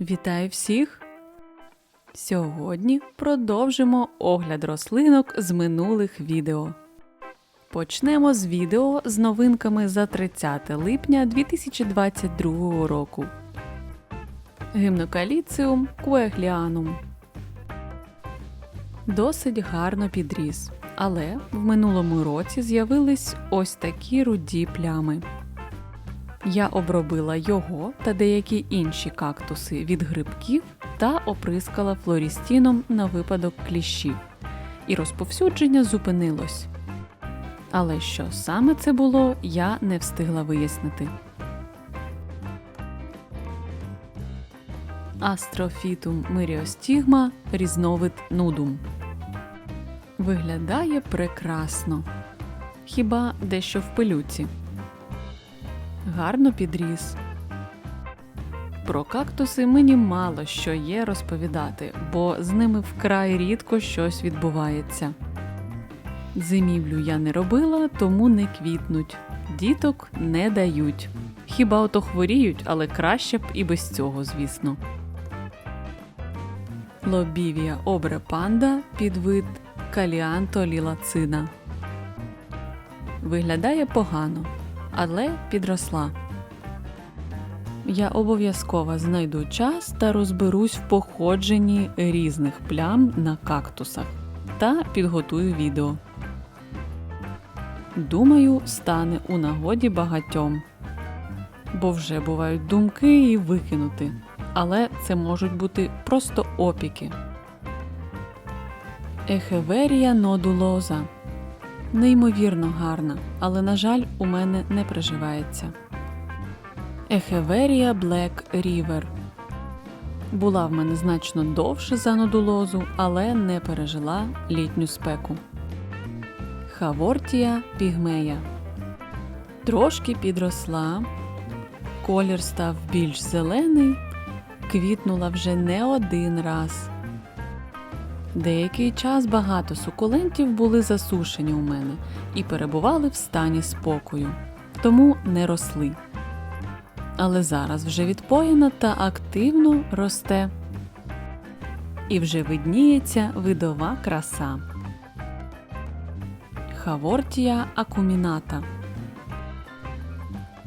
Вітаю всіх! Сьогодні продовжимо огляд рослинок з минулих відео. Почнемо з відео з новинками за 30 липня 2022 року. Гімнокаліціум куегліанум. Досить гарно підріс, але в минулому році з'явились ось такі руді плями. Я обробила його та деякі інші кактуси від грибків та оприскала флорістіном на випадок кліщів, і розповсюдження зупинилось. Але що саме це було, я не встигла вияснити. Астрофітум миріостігма різновид нудум. Виглядає прекрасно. Хіба дещо в пилюці. Гарно підріс. Про кактуси мені мало що є розповідати, бо з ними вкрай рідко щось відбувається. Зимівлю я не робила, тому не квітнуть. Діток не дають. Хіба ото хворіють, але краще б і без цього, звісно. Лобівія обрепанда підвид каліанто лілацина. Виглядає погано, але підросла. Я обов'язково знайду час та розберусь в походженні різних плям на кактусах та підготую відео. Думаю, стане у нагоді багатьом. Бо вже бувають думки і викинути, але це можуть бути просто опіки. Ехеверія нодулоза неймовірно гарна, але, на жаль, у мене не приживається. Ехеверія Black River була в мене значно довше за нодулозу, але не пережила літню спеку. Хавортія пігмея трошки підросла, колір став більш зелений, квітнула вже не один раз. Деякий час багато сукулентів були засушені у мене і перебували в стані спокою, тому не росли. Але зараз вже відпоєна та активно росте. І вже видніється видова краса. Хавортія акуміната.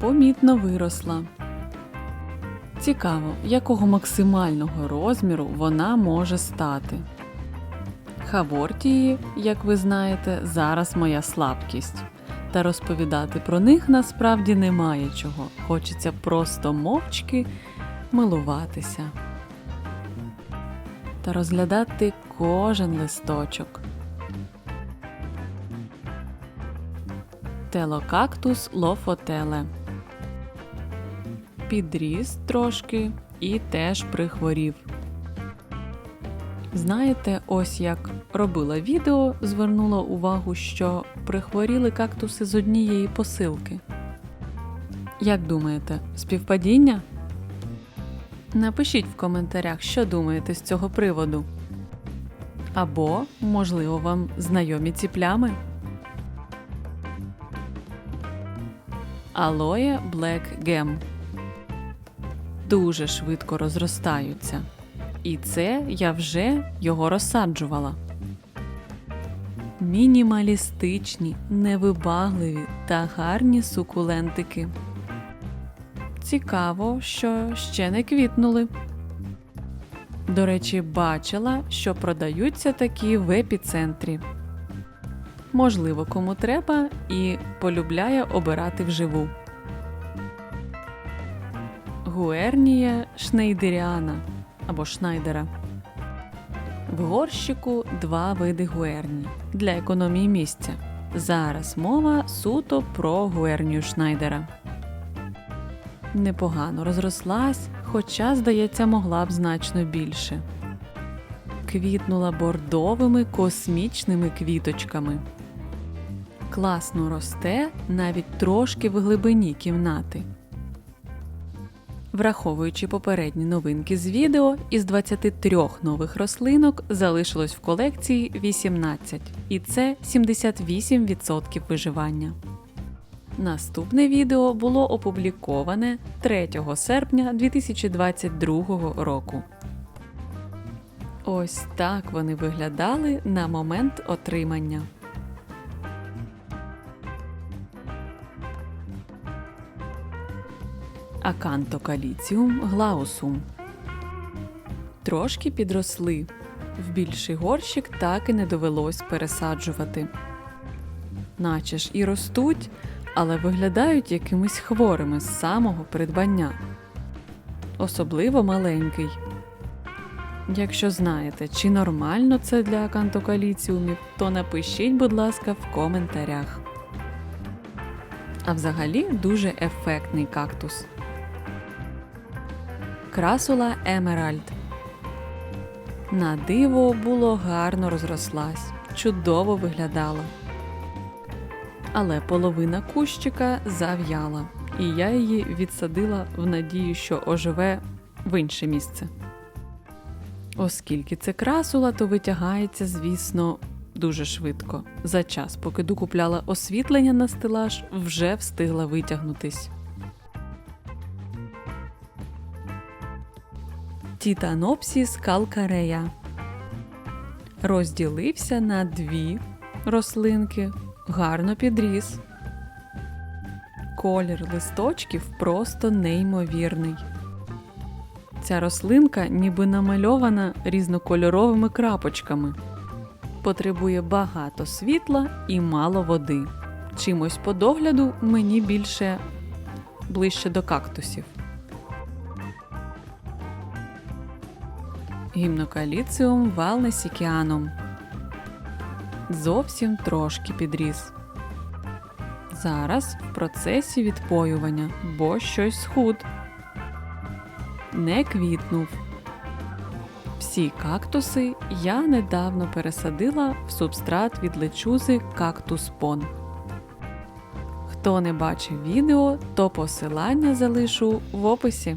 Помітно виросла. Цікаво, якого максимального розміру вона може стати. Хавортії, як ви знаєте, зараз моя слабкість. Та розповідати про них насправді немає чого. Хочеться просто мовчки милуватися та розглядати кожен листочок. Телокактус лофотеле. Підріс трошки і теж прихворів. Знаєте, ось як робила відео, звернула увагу, що прихворіли кактуси з однієї посилки. Як думаєте, співпадіння? Напишіть в коментарях, що думаєте з цього приводу. Або, можливо, вам знайомі ці плями. Алоє Black Gem дуже швидко розростаються. І це я вже його розсаджувала. Мінімалістичні, невибагливі та гарні сукулентики. Цікаво, що ще не квітнули. До речі, бачила, що продаються такі в епіцентрі. Можливо, кому треба і полюбляє обирати вживу. Гуернія шнейдеріана або шнайдера. В горщику два види гуерні для економії місця. Зараз мова суто про гуернію шнайдера. Непогано розрослась, хоча, здається, могла б значно більше. Квітнула бордовими космічними квіточками. Класно росте навіть трошки в глибині кімнати. Враховуючи попередні новинки з відео, із 23 нових рослинок залишилось в колекції 18, і це 78% виживання. Наступне відео було опубліковане 3 серпня 2022 року. Ось так вони виглядали на момент отримання. Аканто каліціум глаусум. Трошки підросли. В більший горщик так і не довелось пересаджувати. Наче ж і ростуть, але виглядають якимись хворими з самого придбання. Особливо маленький. Якщо знаєте, чи нормально це для акантокаліціумів, то напишіть, будь ласка, в коментарях. А взагалі дуже ефектний кактус. Красула Емеральд. На диво було гарно розрослась, чудово виглядала. Але половина кущика зав'яла, і я її відсадила в надії, що оживе в інше місце. Оскільки це красула, то витягається, звісно, дуже швидко. За час, поки докупляла освітлення на стелаж, вже встигла витягнутись. Тітанопсіс калкарея розділився на дві рослинки, гарно підріс. Колір листочків просто неймовірний. Ця рослинка ніби намальована різнокольоровими крапочками. Потребує багато світла і мало води. Чимось по догляду мені більше ближче до кактусів. Гімнокаліціум валнесікіаном. Зовсім трошки підріс. Зараз в процесі відпоювання, бо щось схуд. Не квітнув. Всі кактуси я недавно пересадила в субстрат від лечузи кактус пон. Хто не бачив відео, то посилання залишу в описі.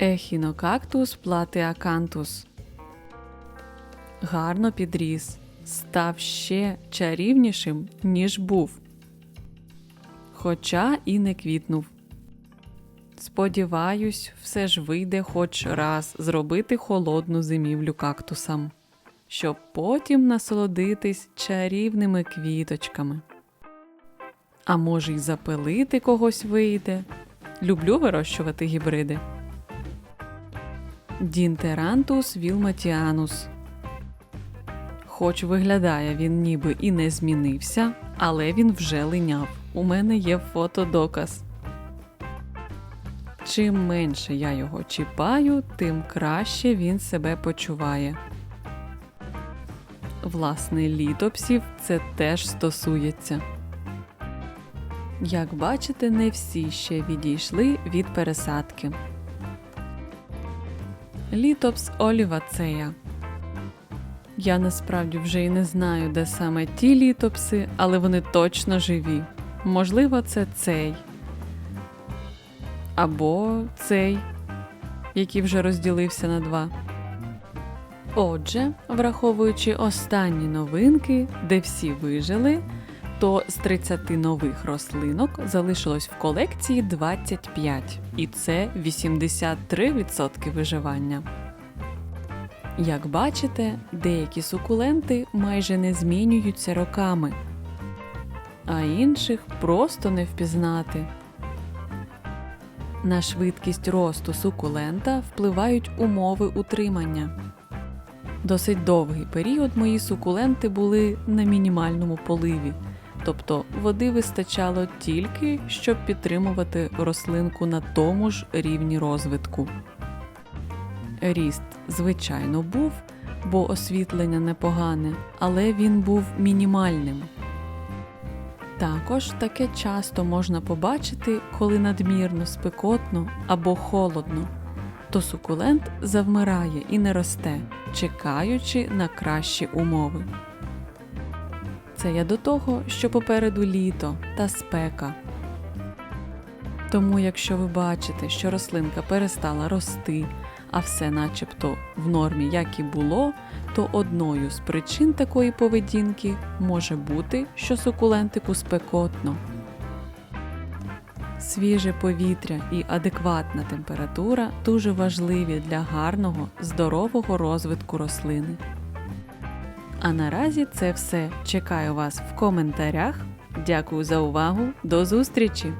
Ехінокактус платеакантус. Гарно підріс. Став ще чарівнішим, ніж був. Хоча і не квітнув. Сподіваюсь, все ж вийде хоч раз зробити холодну зимівлю кактусам, щоб потім насолодитись чарівними квіточками. А може, й запилити когось вийде. Люблю вирощувати гібриди. Дінтерантус вілматіанус. Хоч виглядає він ніби і не змінився, але він вже линяв. У мене є фотодоказ. Чим менше я його чіпаю, тим краще він себе почуває. Власне, літопсів це теж стосується. Як бачите, не всі ще відійшли від пересадки. Літопс олівацея. Я насправді вже й не знаю, де саме ті літопси, але вони точно живі. Можливо, це цей. Або цей, який вже розділився на два. Отже, враховуючи останні новинки, де всі вижили, то з 30 нових рослинок залишилось в колекції 25, і це 83% виживання. Як бачите, деякі сукуленти майже не змінюються роками, а інших просто не впізнати. На швидкість росту сукулента впливають умови утримання. Досить довгий період мої сукуленти були на мінімальному поливі, тобто води вистачало тільки, щоб підтримувати рослинку на тому ж рівні розвитку. Ріст, звичайно, був, бо освітлення непогане, але він був мінімальним. Також таке часто можна побачити, коли надмірно спекотно або холодно, то сукулент завмирає і не росте, чекаючи на кращі умови. Це я до того, що попереду літо та спека. Тому, якщо ви бачите, що рослинка перестала рости а все начебто в нормі, як і було, то одною з причин такої поведінки може бути, що сукулентику спекотно. Свіже повітря і адекватна температура дуже важливі для гарного, здорового розвитку рослини. А наразі це все. Чекаю вас в коментарях. Дякую за увагу. До зустрічі!